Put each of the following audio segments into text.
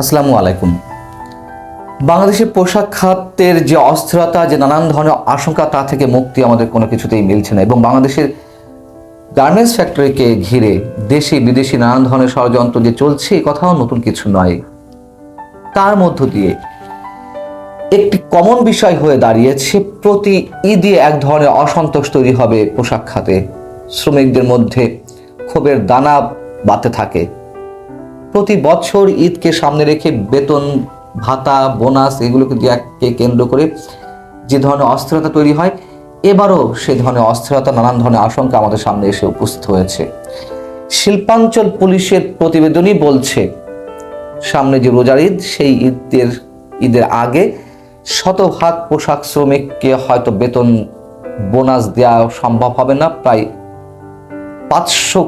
আসসালামু আলাইকুম। বাংলাদেশের পোশাক খাতের যে অস্থিরতা, যে নানান ধরনের আশঙ্কা, তা থেকে মুক্তি আমাদের কোনো কিছুতেই মিলছে না এবং বাংলাদেশের গার্মেন্টস ফ্যাক্টরিকে ঘিরে দেশি, বিদেশি নানান ধরনের ষড়যন্ত্র যে চলছে, এ কথাও নতুন কিছু নয়। তার মধ্য দিয়ে একটি কমন বিষয় হয়ে দাঁড়িয়েছে, প্রতি ঈদে এক ধরনের অসন্তোষ তৈরি হবে পোশাক খাতে। শ্রমিকদের মধ্যে ক্ষোভের দানা বাতে থাকে। প্রতি বছর ঈদকে সামনে রেখে বেতন, ভাতা, বোনাস এগুলোকে কেন্দ্র করে যে ধরনের অস্থিরতা তৈরি হয়, এবারও সে ধরনের অস্থিরতা, নানান ধরনের আশঙ্কা আমাদের সামনে এসে উপস্থিত হয়েছে। শিল্পাঞ্চল পুলিশের প্রতিবেদনই বলছে, সামনে যে রোজার ঈদ, সেই ঈদের ঈদের আগে শতভাগ পোশাক শ্রমিককে হয়তো বেতন, বোনাস দেওয়া সম্ভব হবে না, প্রায় পাঁচশো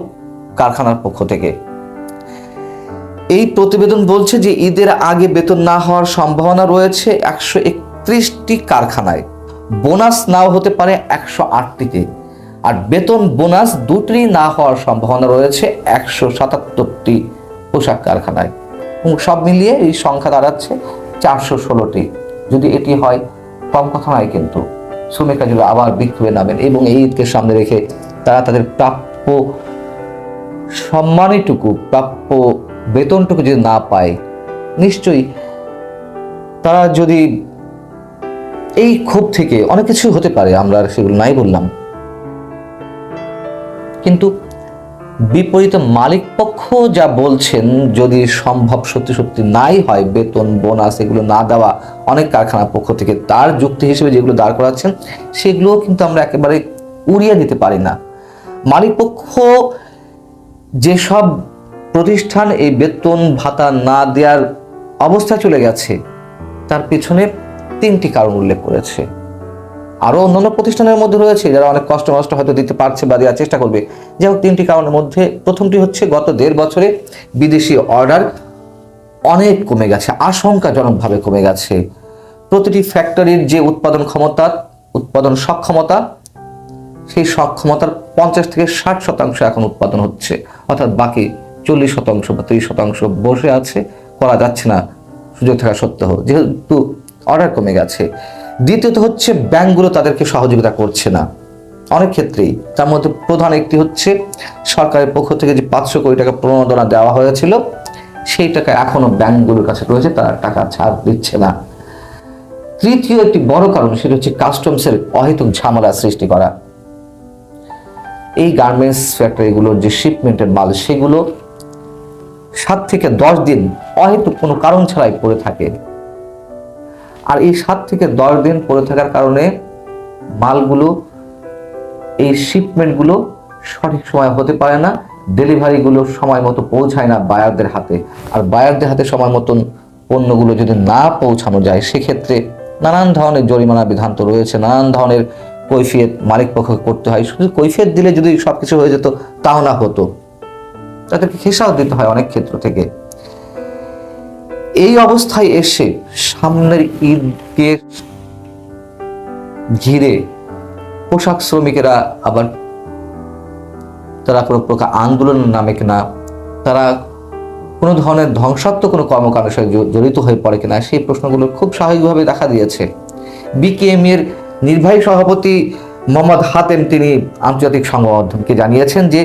কারখানার পক্ষ থেকে। এই প্রতিবেদন বলছে যে ঈদের আগে বেতন না হওয়ার সম্ভাবনা রয়েছে একশো একত্রিশটি কারখানায়। বোনাস নাও হতে পারে একশো আটটিতে আর বেতন বোনাস দুটি না হওয়ার সম্ভাবনা রয়েছে একশো সাতাত্তরটি পোশাক কারখানায়। এবং সব মিলিয়ে এই সংখ্যা দাঁড়াচ্ছে চারশো ষোলোটি। যদি এটি হয়, কম কথা নয় কিন্তু। শ্রমিকরা যদি আবার বিক্ষোভে নামেন এবং এই ঈদকে সামনে রেখে তারা তাদের প্রাপ্য সম্মানীটুকু, প্রাপ্য বেতনটুকু যদি না পায়, নিশ্চয়ই তারা যদি এই ক্ষোভ থেকে অনেক কিছু হতে পারে, আমরা সেগুলো নাই বললাম। কিন্তু বিপরীত মালিক পক্ষ যা বলছেন, যদি সম্ভব সত্যি সত্যি নাই হয়, বেতন, বোনাস এগুলো না দেওয়া, অনেক কারখানার পক্ষ থেকে তার যুক্তি হিসেবে যেগুলো দাঁড় করাচ্ছেন, সেগুলোও কিন্তু আমরা একেবারে উড়িয়ে দিতে পারি না। মালিক পক্ষ যেসব প্রতিষ্ঠান এই বেতন ভাতা না দেওয়ার অবস্থায় চলে গেছে। তার পিছনে তিনটি কারণ উল্লেখ করেছে। আরও অন্যান্য প্রতিষ্ঠানের মধ্যে রয়েছে, যারা অনেক কষ্ট মষ্ট হয়তো দিতে পারছে বা দেওয়ার চেষ্টা করবে। যাই তিনটি কারণের মধ্যে প্রথমটি হচ্ছে, গত দেড় বছরে বিদেশি অর্ডার অনেক কমে গেছে, আশঙ্কাজনকভাবে কমে গেছে। প্রতিটি ফ্যাক্টরির যে উৎপাদন ক্ষমতা, উৎপাদন সক্ষমতা, সেই সক্ষমতার পঞ্চাশ থেকে ষাট শতাংশ এখন উৎপাদন হচ্ছে। অর্থাৎ বাকি চল্লিশ শতাংশ বা ত্রিশ শতাংশ বসে আছে, করা যাচ্ছে না। সুযোগ থাকা সত্ত্বেও যেহেতু অর্ডার কমে গেছে। দ্বিতীয়ত হচ্ছে, ব্যাংকগুলো তাদেরকে সহযোগিতা করছে না। অনেক ক্ষেত্রেই। তার মধ্যে প্রধান একটি হচ্ছে, সরকারের পক্ষ থেকে যে পাঁচশো কোটি টাকা প্রণোদনা দেওয়া হয়েছিল, সেই টাকা এখনও ব্যাংকগুলোর কাছে রয়েছে, তারা টাকা ছাড় দিচ্ছে না। তৃতীয় একটি বড় কারণ, সেটা হচ্ছে কাস্টমসের অহেতুক ঝামেলা সৃষ্টি করা। এই গার্মেন্টস ফ্যাক্টরিগুলোর যে শিপমেন্টের মাল, সেগুলো সাত থেকে দশ দিন অহেতুক কোনো কারণ ছাড়াই পড়ে থাকে। আর এই সাত থেকে দশ দিন পড়ে থাকার কারণে মালগুলো, এই শিপমেন্টগুলো সঠিক সময় হতে পারে না ডেলিভারিগুলো সময় মতো পৌঁছায় না বায়ারদের হাতে। আর বায়ারদের হাতে সময় মতন পণ্যগুলো যদি না পৌঁছানো যায়, সেক্ষেত্রে নানান ধরনের জরিমানা বিধান তো রয়েছে, নানান ধরনের কৈফিয়ত মালিক পক্ষকে করতে হয়। শুধু কৈফিয়ত দিলে যদি সব কিছু হয়ে যেত, তাও না হতো। তাদেরকে খেসাও দিতে হয় অনেক ক্ষেত্র থেকে। এই অবস্থায় এসে সামনের ঈদকে ঘিরে পোশাক শ্রমিকেরা আবার তারা কোনো প্রকার আন্দোলনের নামে কিনা, তারা কোনো ধরনের ধ্বংসাত্মক কোনো কর্মকাণ্ডের সাথে জড়িত হয়ে পড়ে কিনা, সেই প্রশ্নগুলো খুব স্বাভাবিকভাবে দেখা দিয়েছে। বিকেএম এর নির্বাহী সভাপতি মোহাম্মদ হাতেম তিনি আন্তর্জাতিক সংবাদ মাধ্যমকে জানিয়েছেন যে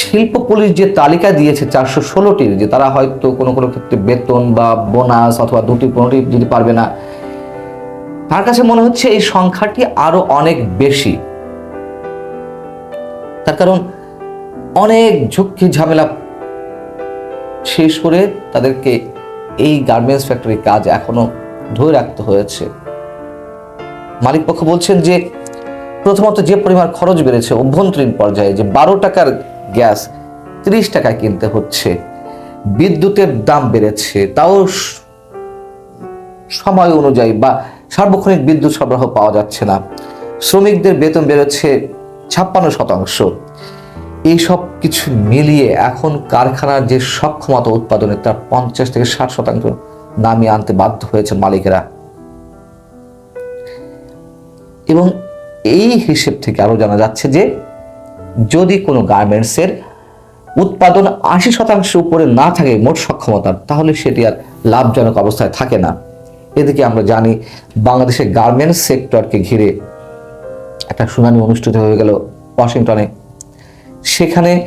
শিল্প পুলিশ যে তালিকা দিয়েছে চারশো ষোলোটির যে তারা হয়তো কোনো কোনো ক্ষেত্রে বেতন বা বোনাস অথবা দুটি পনেরোটি দিতে পারবে না, তার কাছে মনে হচ্ছে এই সংখ্যাটি আরও অনেক বেশি। তার কারণ অনেক ঝুঁকি ঝামেলা শেষ করে তাদেরকে এই গার্মেন্টস ফ্যাক্টরির কাজ এখনও ধরে রাখতে হয়েছে। মালিক পক্ষ বলছেন যে প্রথমত যে পরিমাণ খরচ বেড়েছে অভ্যন্তরীণ পর্যায়ে যে বারো টাকার গ্যাস ত্রিশ টাকায় কিনতে হচ্ছে। বিদ্যুতের দাম বেড়েছে, তাও সময় অনুযায়ী বা সার্বক্ষণিক বিদ্যুৎ সরবরাহ পাওয়া যাচ্ছে না। শ্রমিকদের বেতন বেড়েছে ছাপ্পান্ন শতাংশ। এইসব কিছু মিলিয়ে এখন কারখানার যে সক্ষমতা উৎপাদনের, তার পঞ্চাশ থেকে ষাট শতাংশ নামিয়ে আনতে বাধ্য হয়েছে মালিকেরা। এবং এই হিসেব থেকে আরও জানা যাচ্ছে যে যদি কোনো গার্মেন্টসের উৎপাদন আশি শতাংশ উপরে না থাকে মোট সক্ষমতার, তাহলে সেটি আর লাভজনক অবস্থায় থাকে না। এদিকে আমরা জানি বাংলাদেশের গার্মেন্টস সেক্টরকে ঘিরে একটা শুনানি অনুষ্ঠিত হয়ে গেল ওয়াশিংটনে। সেখানে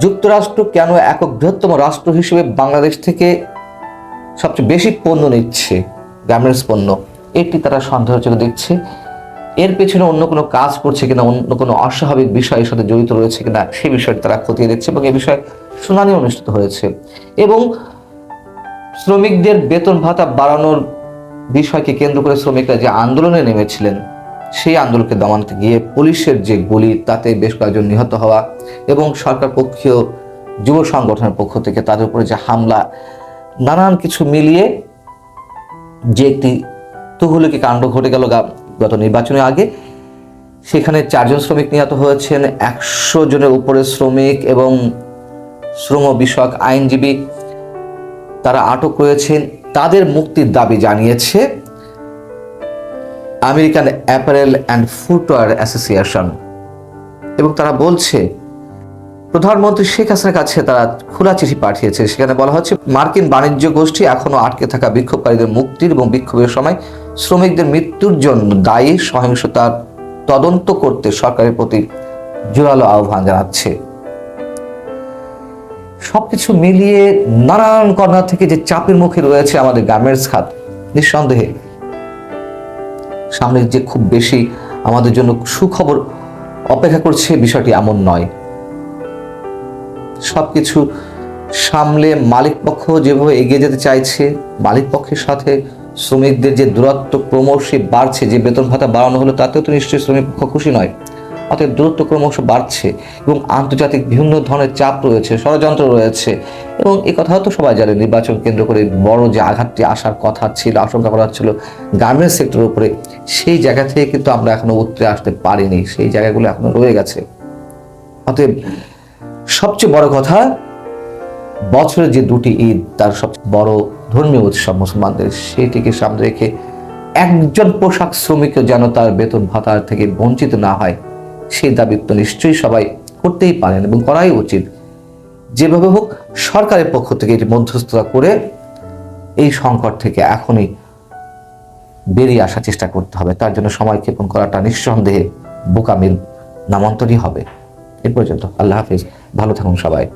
যুক্তরাষ্ট্র কেন একক বৃহত্তম রাষ্ট্র হিসেবে বাংলাদেশ থেকে সবচেয়ে বেশি পণ্য নিচ্ছে গার্মেন্টস পণ্য? এটি তারা সন্দেহজনক দিচ্ছে এর পেছনে অন্য কোনো কাজ করছে কিনা, অন্য কোনো অস্বাভাবিক বিষয়ের সাথে জড়িত রয়েছে কিনা, সে বিষয়টি তারা খতিয়ে দিচ্ছে এবং এ বিষয়ে শুনানি অনুষ্ঠিত হয়েছে। এবং শ্রমিকদের বেতন ভাতা বাড়ানোর বিষয়কে কেন্দ্র করে শ্রমিকরা যে আন্দোলনে নেমেছিলেন, সেই আন্দোলনকে দমানোতে গিয়ে পুলিশের যে গুলি, তাতে বেশ কয়েকজন নিহত হওয়া এবং সরকার পক্ষীয় যুব সংগঠনের পক্ষ থেকে তাদের উপরে যে হামলা, নানান কিছু মিলিয়ে যে একটি তুহুলকি কাণ্ড ঘটে গেল গত নির্বাচনের আগে, সেখানে চারজন শ্রমিক নিহত হয়েছেন, একশো জনের উপরে শ্রমিক এবং শ্রম বিষয়ক আইনজীবী তারা আটক রয়েছেন। তাদের মুক্তির দাবি জানিয়েছে American apparel and footwear association এবং তারা বলছে, প্রধানমন্ত্রী শেখ হাসিনার কাছে তারা খোলা চিঠি পাঠিয়েছে। সেখানে বলা হচ্ছে, মার্কিন বাণিজ্য গোষ্ঠী এখনও আটকে থাকা বিক্ষোভকারীদের মুক্তির এবং বিক্ষোভের সময় শ্রমিকদের মৃত্যুর জন্য দায়ী সহিংসতার তদন্ত করতে সরকারের প্রতি জোরালো আহ্বান জানাচ্ছে। সবকিছু মিলিয়ে নানান কর্নার থেকে যে চাপের মুখে রয়েছে আমাদের গার্মেন্টস খাত নিঃসন্দেহে সামনে যে খুব বেশি আমাদের জন্য সুখবর অপেক্ষা করছে বিষয়টি এমন নয়। সবকিছু সামলে মালিক পক্ষ যেভাবে এগিয়ে যেতে চাইছে মালিক পক্ষের সাথে শ্রমিকদের যে দূরত্ব ক্রমশই বাড়ছে, যে বেতন ভাতা বাড়ানো হলো, তাতেও তো নিশ্চয়ই শ্রমিক পক্ষ খুশি নয়। অতএব দূরত্ব ক্রমশ বাড়ছে এবং আন্তর্জাতিক বিভিন্ন ধরনের চাপ রয়েছে, ষড়যন্ত্র রয়েছে এবং এ কথাও তো সবাই জানে, নির্বাচন কেন্দ্র করে বড় যে আঘাতটি আসার কথা ছিল, আশঙ্কা করা হচ্ছিল গার্মেন্টস সেক্টরের উপরে, সেই জায়গা থেকে কিন্তু আমরা এখনও উতরে আসতে পারিনি, সেই জায়গাগুলো এখনও রয়ে গেছে। অতএব সবচেয়ে বড় কথা বছরের যে দুটি ঈদ, তার সবচেয়ে বড় ধর্মীয় উৎসব মুসলমানদের, সেটিকে সামনে রেখে একজন পোশাক শ্রমিকও যেন তার বেতন ভাতার থেকে বঞ্চিত না হয়, সেই দাবি তো নিশ্চয়ই সবাই করতেই পারেন এবং করাই উচিত। যেভাবে হোক, সরকারের পক্ষ থেকে এটি মধ্যস্থতা করে এই সংকট থেকে এখনই বেরিয়ে আসার চেষ্টা করতে হবে। তার জন্য সময় ক্ষেপণ করাটা নিঃসন্দেহে বোকামির নামান্তরই হবে। এ পর্যন্ত। আল্লাহ হাফিজ। ভালো থাকুন সবাই।